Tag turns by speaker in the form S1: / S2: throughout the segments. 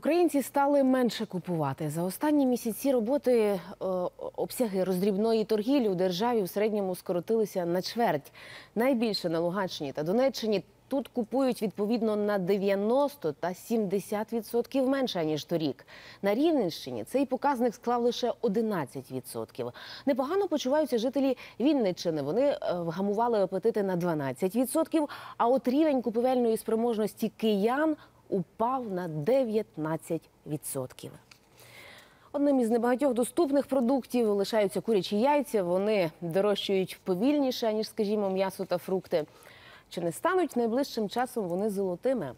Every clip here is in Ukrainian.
S1: Українці стали менше купувати. За останні місяці роботи е, обсяги роздрібної торгівлі у державі в середньому скоротилися на чверть. Найбільше на Луганщині та Донеччині. Тут купують відповідно на 90 та 70% менше ніж торік. На Рівненщині цей показник склав лише 11%. Непогано почуваються жителі Вінниччини. Вони е, вгамували апетити на 12%, а от рівень купівельної спроможності киян упав на 19%. Одним із небагатьох доступних продуктів лишаються курячі яйця. Вони дорожчають повільніше, ніж, скажімо, м'ясо та фрукти. Чи не стануть найближчим часом вони золотими?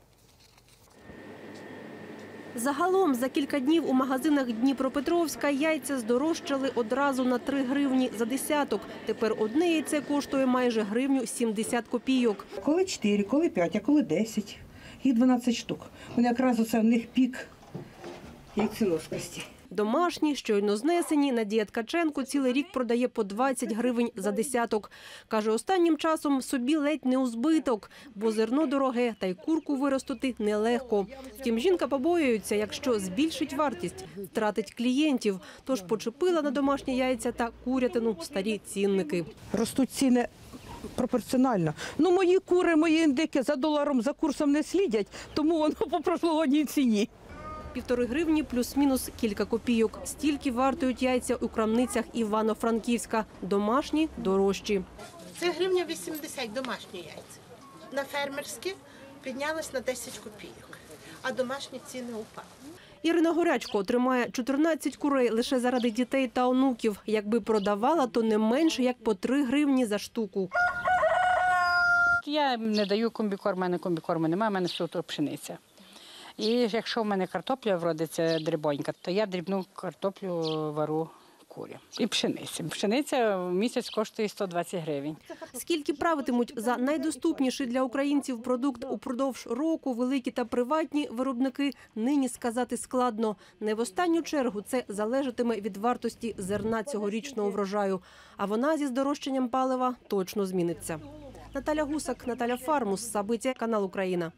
S2: Загалом за кілька днів у магазинах Дніпропетровська яйця здорожчали одразу на 3 гривні за десяток. Тепер одне яйце коштує майже гривню 70 копійок.
S3: Коли 4, коли 5, а коли 10. Їх 12 штук. Вони якраз оце в них пік яйценоскості.
S2: Домашні, щойно знесені, Надія Ткаченко цілий рік продає по 20 гривень за десяток. Каже, останнім часом собі ледь не у збиток, бо зерно дороге та й курку виростити нелегко. Втім, жінка побоюється, якщо збільшить вартість, втратить клієнтів. Тож почепила на домашні яйця та курятину старі цінники.
S3: Ростуть ціни пропорціонально. Ну, мої кури, мої індики за доларом, за курсом не слідять, тому воно по прошлогодній ціні.
S2: Півтори гривні плюс-мінус кілька копійок. Стільки вартують яйця у крамницях Івано-Франківська. Домашні дорожчі.
S4: Це гривня 80 домашні яйця. На фермерські піднялось на 10 копійок, а домашні ціни упали.
S2: Ірина Горячко отримає 14 курей лише заради дітей та онуків. Якби продавала, то не менше як по 3 гривні за штуку.
S5: Я не даю комбікорм, у мене комбікорму немає, в мене суто пшениця. І якщо в мене картопля вродиться дрібонька, то я дрібну картоплю вару курі. І пшениця. Пшениця в місяць коштує 120 гривень.
S2: Скільки правитимуть за найдоступніший для українців продукт упродовж року, великі та приватні виробники нині сказати складно. Не в останню чергу це залежатиме від вартості зерна цьогорічного врожаю. А вона зі здорожчанням палива точно зміниться. Наталя Гусак, Наталя Фармус, События. канал Україна.